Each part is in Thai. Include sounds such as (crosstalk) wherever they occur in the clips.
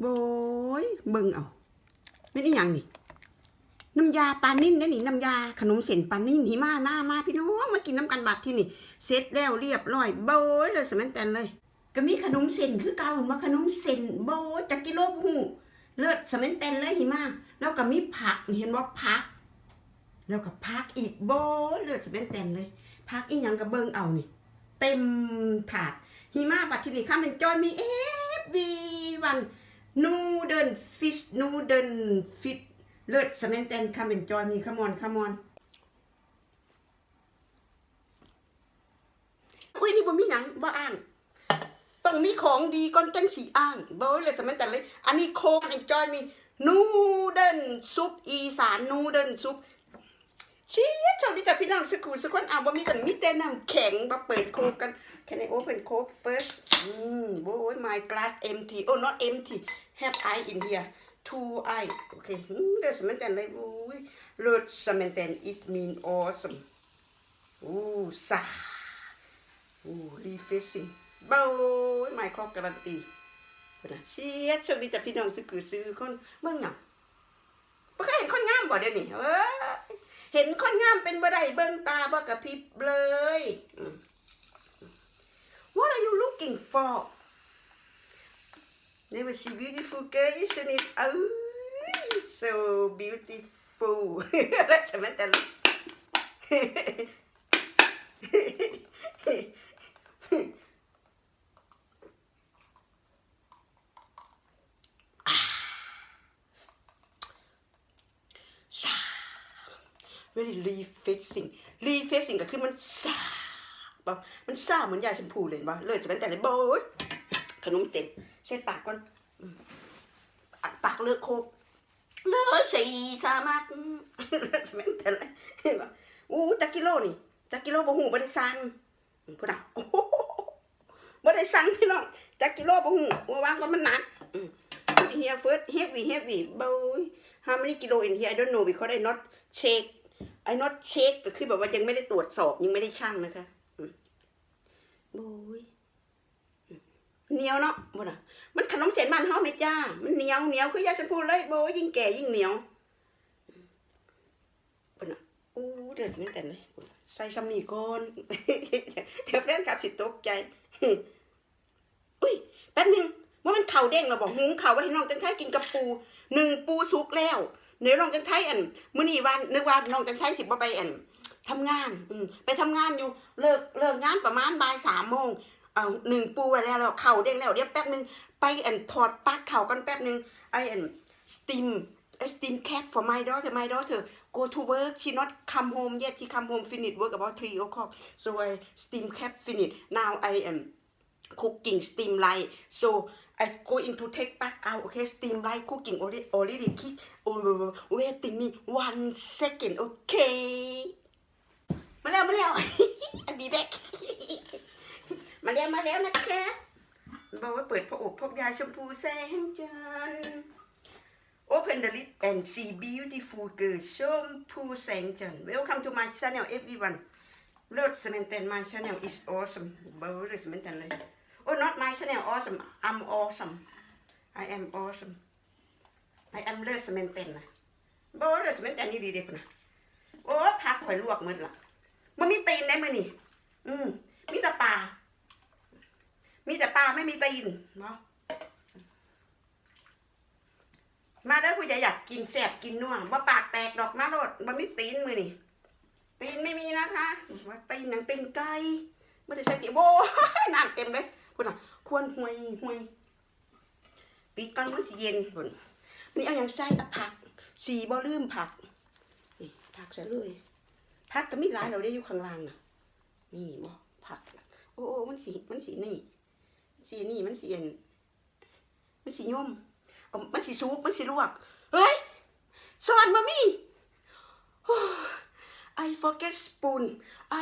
โบยเบิ่งเอาไม่ได้ยังนี่น้ำยาปลานิ่นเด้อนี่น้ำยาขนมเส้นปลานิ่นหิมามามาพี่น้องมากินน้ำกันบัดที่นี่เสร็จแล้วเรียบร้อยโบยเลยสมัยแต่นเลย ก็มีขนมเส้นคือเก่าว่าขนมเส้นโบยจากกิโลหูเลิศสมัยแต่นเลยหิมาแล้วก็มีผักเห็นว่าผัก แล้วก็ผักอีกโบยเลิศสมัยแต่นเลยผักอีหยังกับเบิ่งเอานี่ เต็มถาดหิมาบัดที่นี่ข้ามันจอยมีเอฟวีวัน นูเดินฟิชนูเดินฟิตเลิศสเมนเตนคัมเป็นจอยมีขมอนขมอนอุ้ยนี่บ่มีหยังบ่อ้างต้องมีของดีก่อนจังสีอ้างบ่เลยสมัยแต่เลยอันนี้โคกเป็นจอยมีนูเดิลซุปอีสานนูเดิลซุปชียสวัสดีจ้ะพี่น้องสกูสกคนอ่าวบ่มีแต่มีแต่น้ำแข็งมาเปิดโคกกัน Can I open coke first อื มโอ้ย my glass empty oh not empty have I in here two I okay อืมเดี๋ยวสมันแตนเลยโอ้ยเลิศสมันแตน it mean awesome โอ้ซาโอ้ refreshing โอ้ย my clock การันตีนะเชียสวัสดีจ้ะพี่น้องสกูซื้อคนเบิ่งหยังบ่เคยเห็นคนงามบ่เดี๋ยวนี้เอ้ยเห็นคนงามเป็นบ่ได้เบิ่งตาบ่กระพริบเลย What are you looking for? Never see beautiful girl, isn't it? Oh, so beautiful. (laughs) That's (laughs) mental. very refreshing refreshing ก็คือมันซา บะมันซ่าเหมือนยาชมพูเลยปะเลยจะเป็นแต่เลยโบยขนมเสร็จใช้ปากก่อนปากเลือกโคกเลือกสีสามารถอืมเลือกจะเป็นแต่เลยเห็นปะอู้จักกิโลนี่จักกิโลบ่หูบ่ได้สั่งพูดอะโอ้บ่ได้สั่งพี่น้องจักกิโลบ่หูว่าวางก็มันหนักอืม put here first heavy heavy โบย how many kilo in here I don't know because I not check I not check ก็คือแบบว่ายังไม่ได้ตรวจสอบยังไม่ได้ชั่งนะคะ โอ้ยเหนียวเนาะบ่น่ะมันขนมเส้นบ้านเฮาไหมจ้า มันเหนียวเหนียวคือยาชมพูดเลยโบยยิ่งแก่ยิ่งเหนียวบ่น่ะอู้เดือดนี่แต่เลยใส่ซัมนี่ก่อนเดี๋ยวแฟนคลับสิตกใจอุ้ยแป๊บหนึงว่ามันเข่าเด้งเราบอกหุงเข่าไว้ให้น้องจังไทยกินกับปูหนึ่งปูสุกแล้วเดี๋ยวน้องจันไทยอันมื้อนี้วันนึกว่าน้องจันไทยสิบ่ไปอัน ทำงานอืมไปทำงานอยู่เลิกเลิกงานประมาณบ่ายสามโมงเอาหนึ่งปูไว้แล้วแล้วเข่าเด้งแล้วเดี๋ยวแป๊บนึงไปแอนถอดปลั๊กเข่ากันแป๊บนึงไอแอนสตีมไอสตีมแคป for my daughter my daughter go to work she not come home yet she come home finish work about three o'clock so I steam cap finish now I am cooking steam light so I go into take back out okay steam light cooking already already keep oh waiting me one second okay มาแล้วมาแล้ว I be back มาแล้วมาแล้วนะคะบอกว่าเปิดพระอบพบยาชมพูแสงจันทร์ Open the lid and see beautiful girl ชมพูแสงจันทร์ Welcome to my channel everyone เลิศสเมนเตน my channel is awesome เบอร์เลยสเมนเตนเลย Oh not my channel awesome I'm awesome I am awesome I am เลิศสเมนเตนนะเบอร์เลิศสเมนเตนนี่ดีเด็กนะโอ้พักข่อยลวกมืดละ มันมีตีนได้ไหมอนี่อืมมีแต่ปลา มีแต่ปลาไม่มีตีนเนาะมาเด้อผู้ใหญ่อยากกินแสบกินน่วงว่าปากแตกดอกมาโลดบ่มีตีนมือนี่ตีนไม่มีนะคะว่าตีนหนังตีนไก่ไม่ได้ใช้ตีโบน้ำเต็มเลยคุณอะ ควรห่วยห่วยปิดก่อนมันสิเย็นคุณนี่เอาอย่างใส่เอาผักสีบ่ลืมผักผักใส่เลย ผักก็มีหลายเราได้อยู่ข้างล่างนะนี่บ่ผักโอ้โอ้มันสีมันสีนี่ สีนี่มันสีเย็นมันสีย่มมันสิสุกมันสิลวกเฮ้ยสอนมามี่ I forget spoon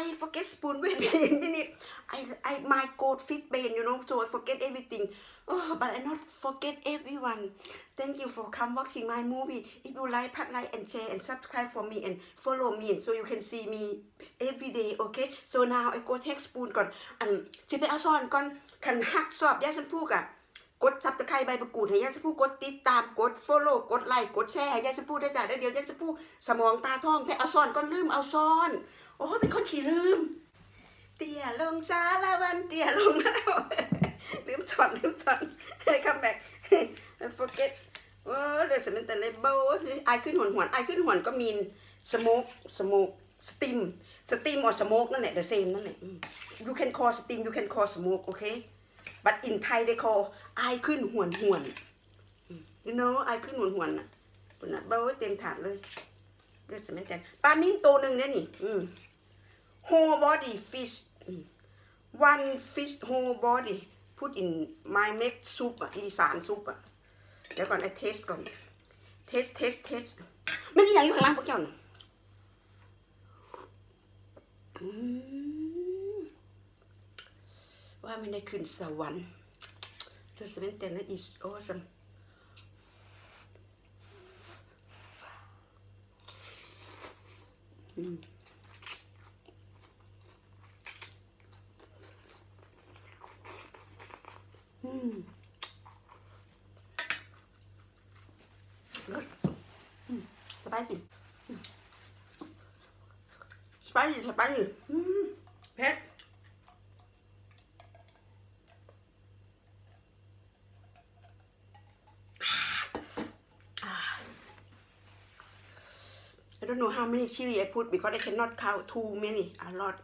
I forget spoon wait a minute I I my gold fit pain you know so I forget everything oh but I not forget everyone thank you for come watching my movie if you like pat like and share and subscribe for me and follow me so you can see me every day okay so now I go take spoon ก่อนอันสิไปเอาซ่อนก่อนคันหักสอบยาสันพูกอะกดซับสไครต์ใบประกูดให้ยายชมพู่กดติดตามกด follow กดไลค์กดแชร์ให้ยายชมพู่ได้จ้ะแล้วเดี๋ยวยายชมพู่สมองตาท่องแพ้เอาซ่อนก็ลืมเอาซ่อน โอ้เป็นคนขี้ลืม เตี่ยลงสาละวันเตี่ยลงแล้ว อตลืมช็อตคัมแบ็ก forget โอ้เดี๋ยวสมันแต่เลยโบไอขึ้นหวนหวนไอขึ้นหวนก็มีนสโมกสโมกสติมสติมออสโมกนั่นแหละ the same นั่นแหละ you can call steam you can call smoke okay but in Thai they call ไอขึ้นหวนหวน you know ไอขึ้นหวนหวนน่ะปุ่นน่ะเบ้าเต็มถาดเลยเดี๋ยวสมันแต่ปลานิ่มตัวหนึ่งเนี่ยนี่อืม whole body fish one fish whole body put in my make soup อะอีสานซุปอะเดี๋ยวก่อนไอ้เทสก่อนเทสเทสเทสมันอีหยังอยู่ข้างล่างพวกเจ้าน่ะว่ามันได้ขึ้นสวรรค์ดูสเวนเตนนะ is awesome อืม สไปซี่ สไปสไปซี่อืมเผ็ดอ่า don't know how many chili I put because I cannot count too many a lot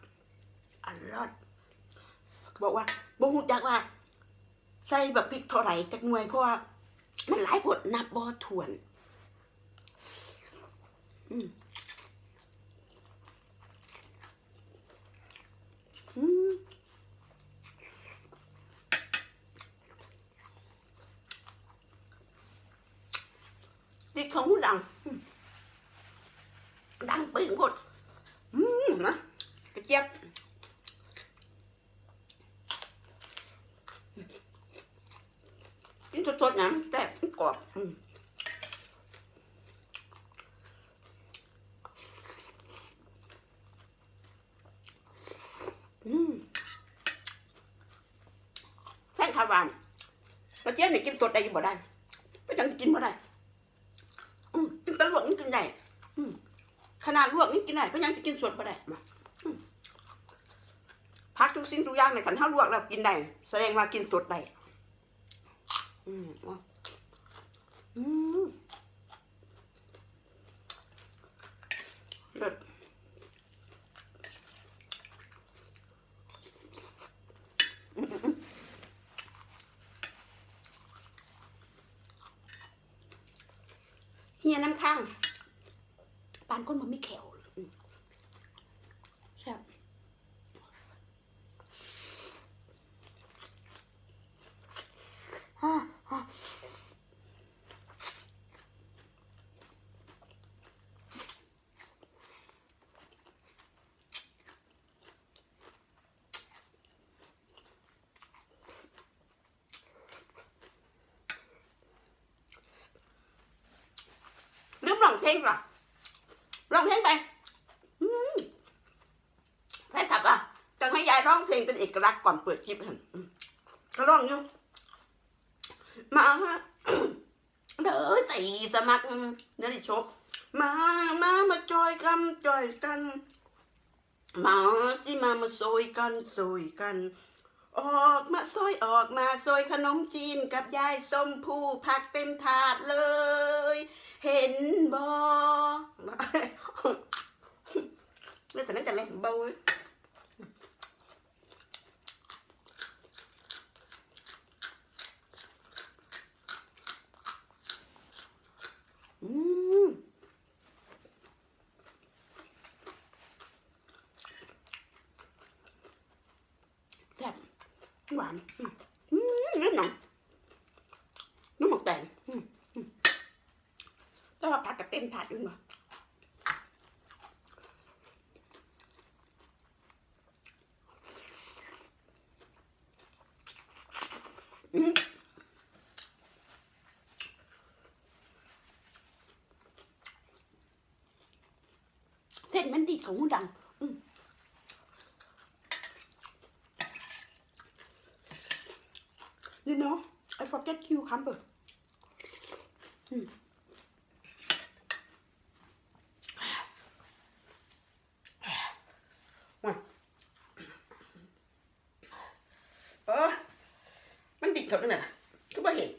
a lot เขาบอกว่าบ่ฮู้จักว่า ใส่แบบพริกเท่าไหร่จักหน่วยเพราะว่า มันหลายผดนับบ่ถ้วน อืมอืม ดิดของหูดัง ดังปึ้งหมดอืมนะกระเจี๊ยบกินสดๆนะแซ่กรอบอืมแฟนคาร์บานกระเจี๊ยบเนี่ยกินสดได้ยังบ่ได้ไม่จังจะกินบ่ได้ อืมกินแตะลวกนี่กินได้อืมข นาดลวกนี่กินได้ก็ยังจะกินสดบ่ได้มาพักทุกสิ่งทุกอย่างในขันเท้าลวกแล้วกินได้แสดงว่ากินสดได้อืมอืมเลิศเฮียน้ำข้างปานก้นมันไม่แขวเลยอืมแซ่บฮ่าฮ่าลืมร้อง เพลงป่ะร้องเพลงไปแฟนคลับอะจะให้ยายร้องเพลงเป็นเอกลักษณ์ก่อนเปิดคลิปเหันอืมก็ร้องอยู่ มาเด้อตีสมัครเดี๋ยวดิชกมามามาจอยกันจอยกัน มาสิมามาซอยกันซอยกัน ออกมาซอยออกมาซอยขนมจีนกับยายส้มผู้ผักเต็มถาดเลย เห็นบอเรื่องแต่นั้นจะเล่นบออืมแซ่บหวานอืมนิดหน่อยนุ่มหมกแตงอืม แต่ว่าผักกับเต็มถาดอยู่เนาะเส้นมันดีของหูดัง อืม You know, I forget อืมว่ะเออมันดิดเขาด้วยน่ะก็บ่เห็น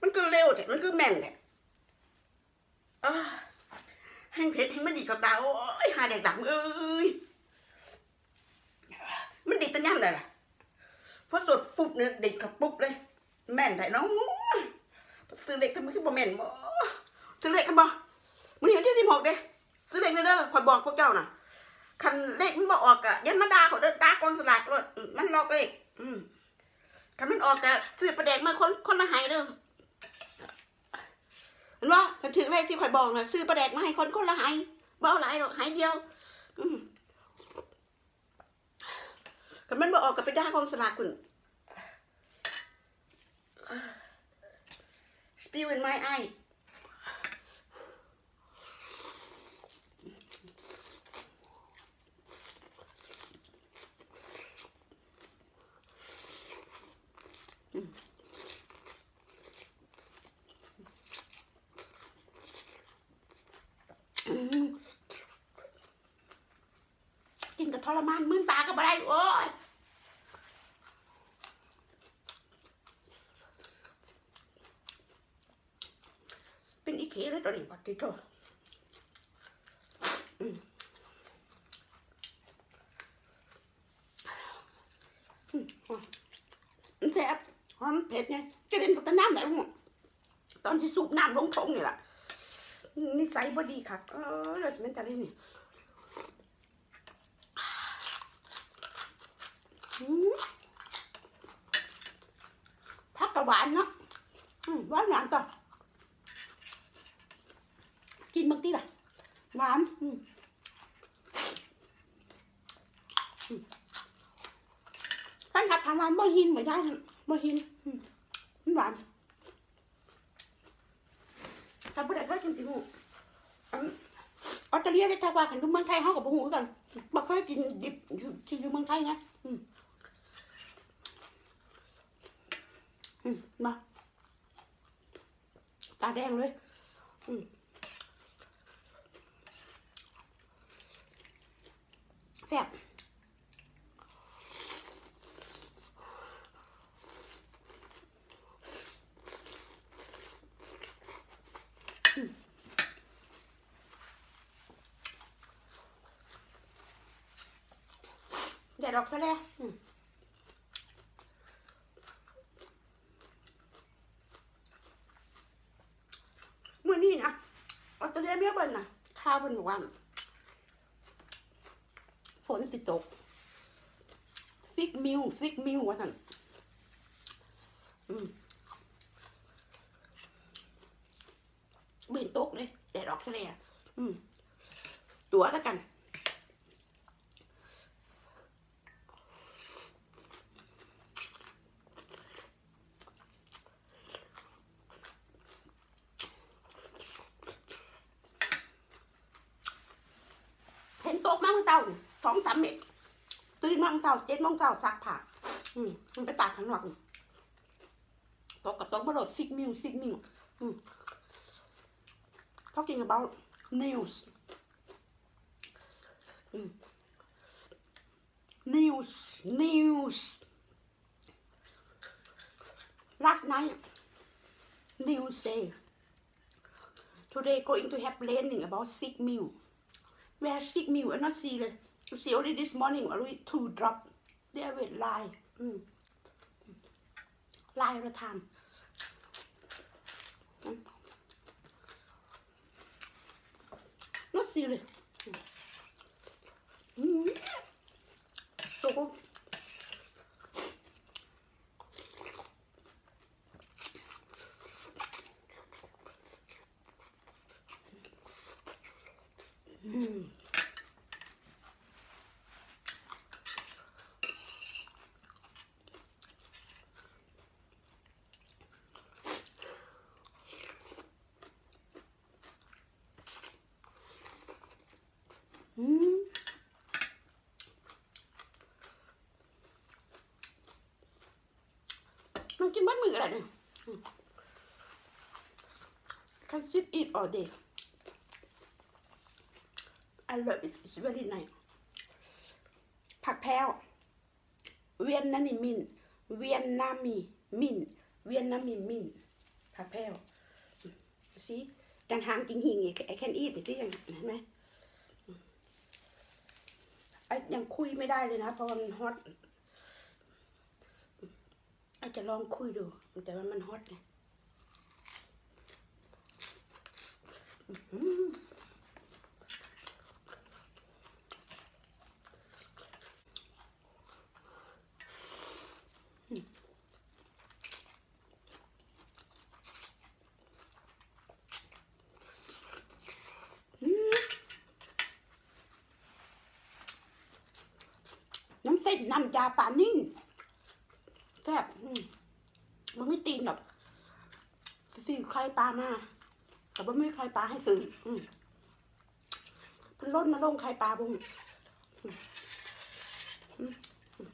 มันก็เร็วแต่มันก็แม่นแหละอ้าแห้งเพชรแห้งมันดีดเขาตา โอ้ยหาแดกดักเอ้ ยมันดีดตันย่ำเลยพอสดฟุบเนี่ยดีดเขาปุ๊บเลย แม่นได้น้องซื้อเล็กทำไมคือบ่แม่นบ่ซื้อเล็กกันบ่มื้อนี้วันที่สิบหกเด้ซื้อเล็กเด้อเด้อคอยบอกพวกเจ้าน่ะคันเลขมันบ่ออกอะยันมาดาเขาเด้อดากองสลากรถมันลอกเลขอืมคันมันออกอะซื้อประแดกมาคนคนละไหเด้อเห็นว่าคันถือเลขที่ข่อยบอกนะซื้อประแดกมาให้คนคนละไหบ่เอาหลายหรอกไหเดียว กันมันบอกออกกับไปด่ากองสลากคุณ spill in my eye อืมกินกับท รมานมึนตาก็บ่ได้โอ้ยเป็นอีเคเลยตอนนี้ปัดติโตอืมแซ่บหอมเผ็ดไงจะเล่นกับตะน้ำได้หมดตอนที่สูบน้ำลงทงนี่แหละนิสัยบ่ดีค่ะเออเราจะเป็นแต่เล่นนี่อืมพักกับหวานเนาะอืมหวานหวานต่อกินบางทีล่ะ หวานอืมอืมท่านขัดทาง หวานบ่หินเหมือนกันบ่หินมันหวานทำบ่ได้เคยกินสิหูออสเตรเลียได้ทว่ากันอยู่เมืองไทยเฮากับบ่ฮู้คือกันบ่เคยกินดิบที่อยู่เมืองไทยไงอืมอืมมาตาแดงเลยอืมแซ่บ ดดออกซะแล้วมมื้อนี้นะออสเตรเลียเมลเบินนะข่าวเพิ่นบอกว่าฝนสิตกฟิกมิวฟิกมิวว่าซั่นบินตกเลยแดดออกซะแล้วอืมตัวแล้วกัน เห็นตกมาเมื่อเช้านี่สองสามเม็ดตื่นมาเมื่อเช้าเจ็ด โมงเช้าซักผ้าอืมมันไปตากข้างนอกนี่ตกกับตกมาโดซิกมิวซิกมิวอืม talking about news อืม news news last night news say today going to have raining about six mil where six mil I not see เลย see only this morning only two drop เดวิดไลน์ไลน์เราทำนอสซีเลยโซ่ อืม อื มันกินบ้านมืออะไรเนี่ย can sit eat all day I love it it's very nice ผักแพรวเวียนนานิมิน เวียนนามีมิน เวียนนามีมิน ผักแพรวสิจังหางจริงหิงไอ้ I can eat ที่ยังเห็นไหม ยังคุยไม่ได้เลยนะเพราะมันฮอตอาจจะลองคุยดู แต่ว่ามันฮอตไงอื้อหือ น้ำยาป่านิ่งแซ่บมันไม่ตีนหรอกซื้อใครปลามาแต่ว่าไม่ใครปลาให้ซื้อมันล้นมาลงใครปลาบุ้งอืมอืมอืม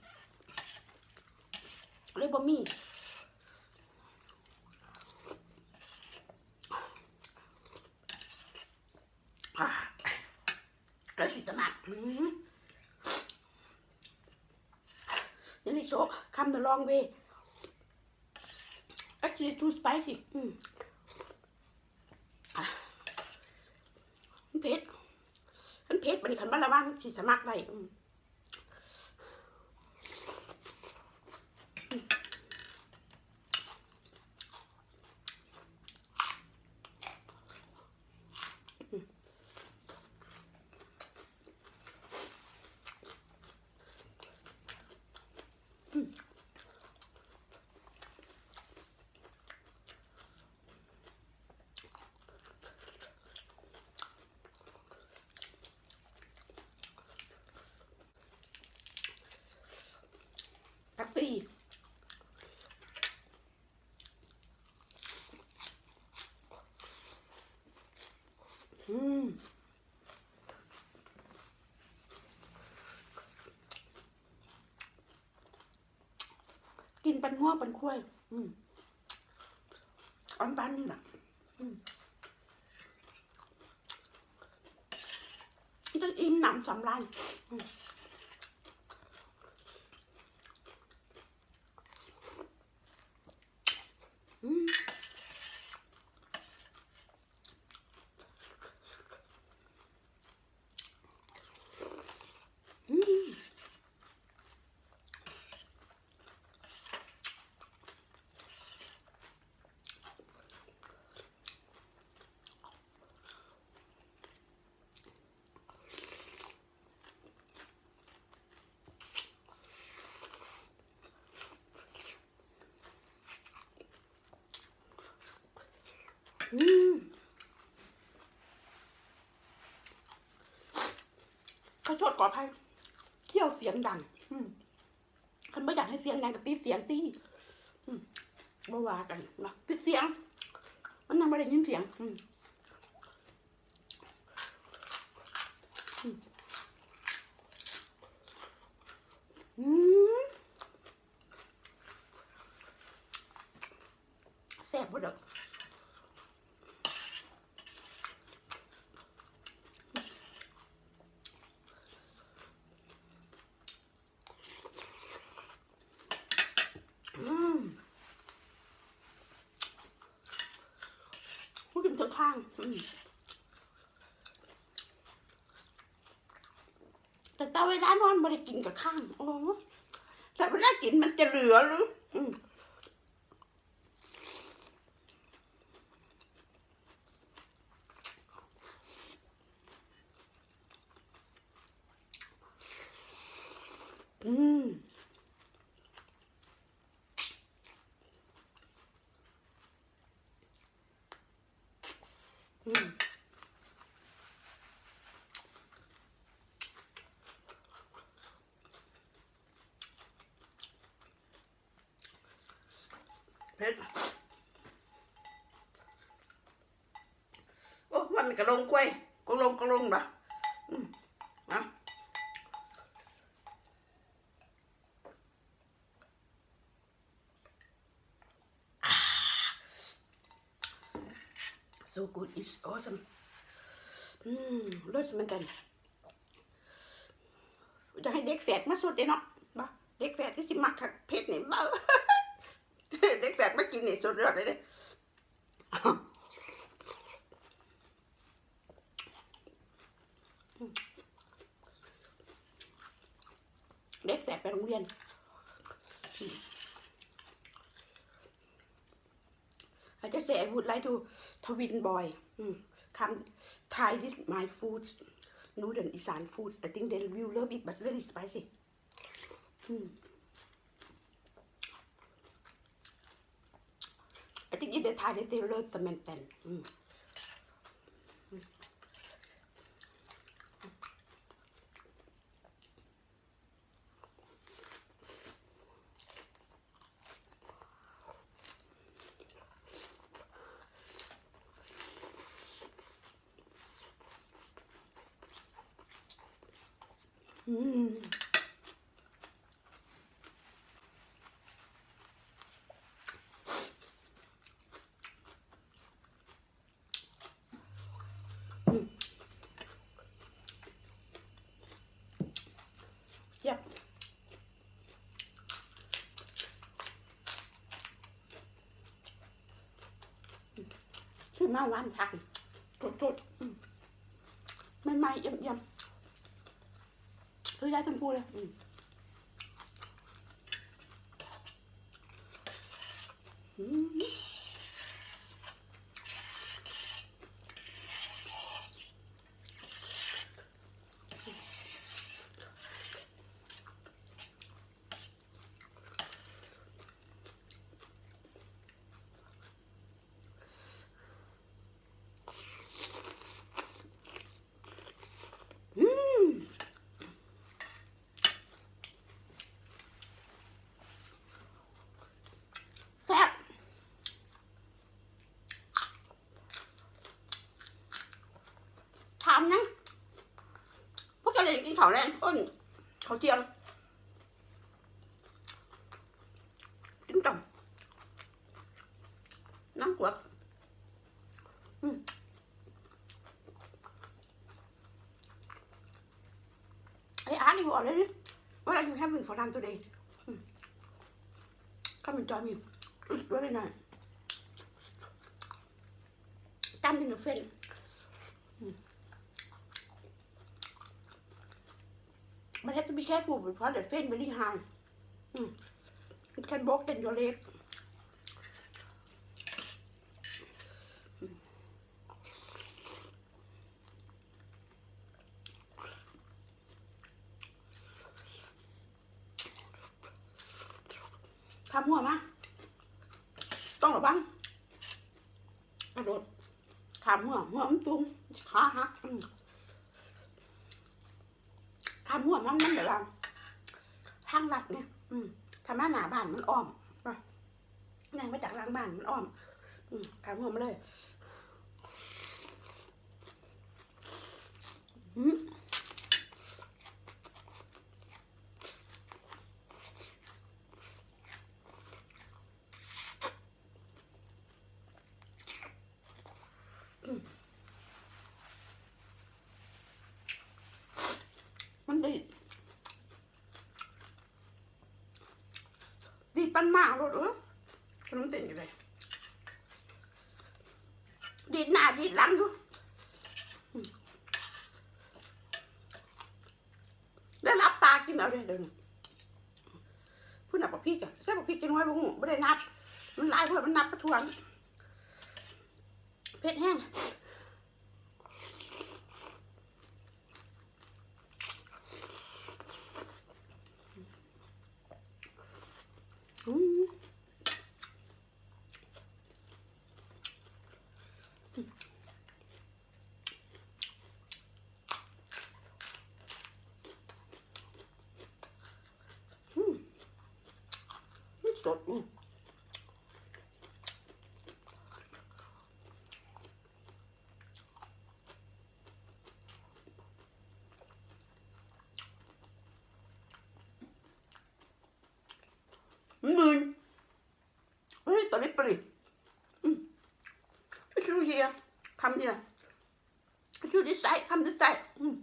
เลยบ่มีอะแล้วสิจะมาอืม Then it's all come the long way. Actually, too spicy. อืมอะมันเผ็ดมันเผ็ดมันขันบ้านละว่างสิสมัครได้อืมผักฟรี อืมกินปันหัวปันข้วย อืมอันปันนี่แหละอืมจะอิ่มหนำสำราญอืม อืมอืมอืม ขอโทษขออภัยเที่ยวเสียงดัง อืมคันไม่อยากให้เสียงดังกับตีเสียงตีอืมบ่ว่ากันนะตีเสียง มันยังไม่ได้ยินเสียง อืมอืมอืมแซ่บบ่ดอก อืมพูดถึง ทั้งข้าง แต่ตาเวลานอนไม่ได้กินกับข้าง โอ้แต่เวลากินมันจะเหลือหรืออืม อืมเผ็ดโอ้วันกระ ลงกล้วยกระลงกระลงนะนะอ่า so good it's awesome อืมรสเหมือนกันจะให้เด็กแฝดมาสุดเด้เนาะบ่เด็กแฝดก็สิมักคักเผ็ดนี่บ่เด็กแฝดมากินเนี่ยสุดยอดเลยเด้เด็กแฝดไปโรงเรียน I just say I would like to twin boy อืม come Thai this my food noodle Isan food I think they will love it but very spicy อืม I think if they Thai they will love the maintain อืม อืม Yep. ชื่อมาร้านทักสดๆอืมไม่ไม่ๆเยี่ยมๆคือยายชมพูเลยอืมอืม แซ่บถามนะพว กเจะเรียนกินข้าวแรงอ้นข้าวเจียวกินต่ำน้ำกวดอืม I asked you already what are you having for lunch today Hmm. come and join me It's very nice. Stand in the fin. Mm. But have to be careful because the fin very high. Mm. It can broken your leg. Mm. ทำหัวมา ต้องระวังกระโดดขามหัวหัวมันตุ้มขาหักอืม ขามหัวมันมันเดี๋ยวเราทางลัดเนี่ย อืมทำหน้าหนาบ้านมันอ้อมไปนั่งมาจากหล้างบ้านมันอ้อม อืมขามหัวมาเลยอืมมันดีดดีดปันมากเลยเออขนมเต้นกันเลยดีดหน้าดีดหลังอยู่อืมแล้วรับตากินเอาเลยเดินพูดหนักกว่าพี่จ้ะใช่กว่าพี่จะน้อยบ่หูไม่ได้นับ มันลายเพื่อมันนับประทวงเผ็ดแห้ง อืมอืมมันสดอืมมึน Oj, ta lipper i. Mm. Vad tror jag? คำดึกใจอืม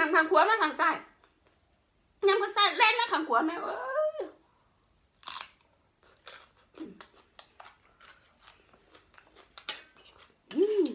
นั่งทางขวามาทางใต้นั่งทางใต้เล่นมาทางขวาแม่เอ้ยอืม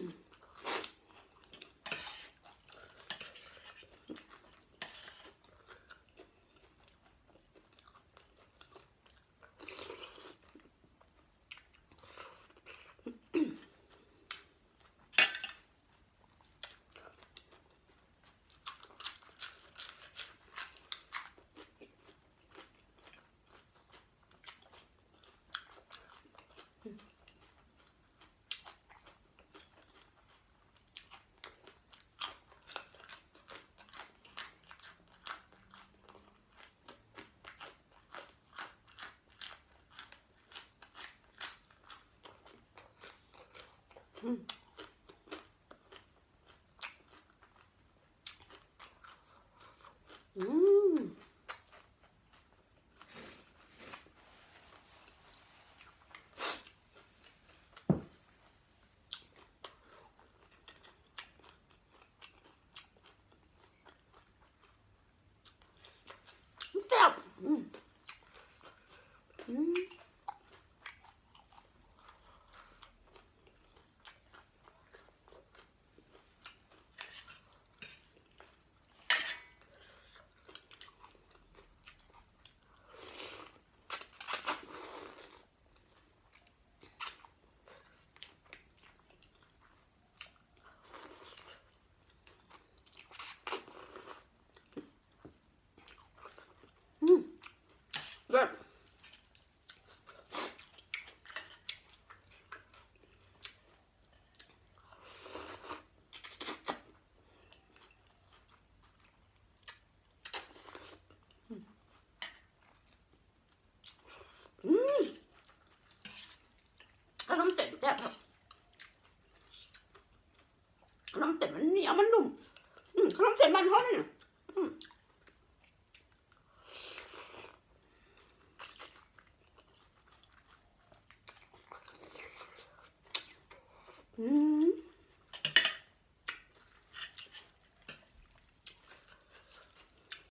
Mm.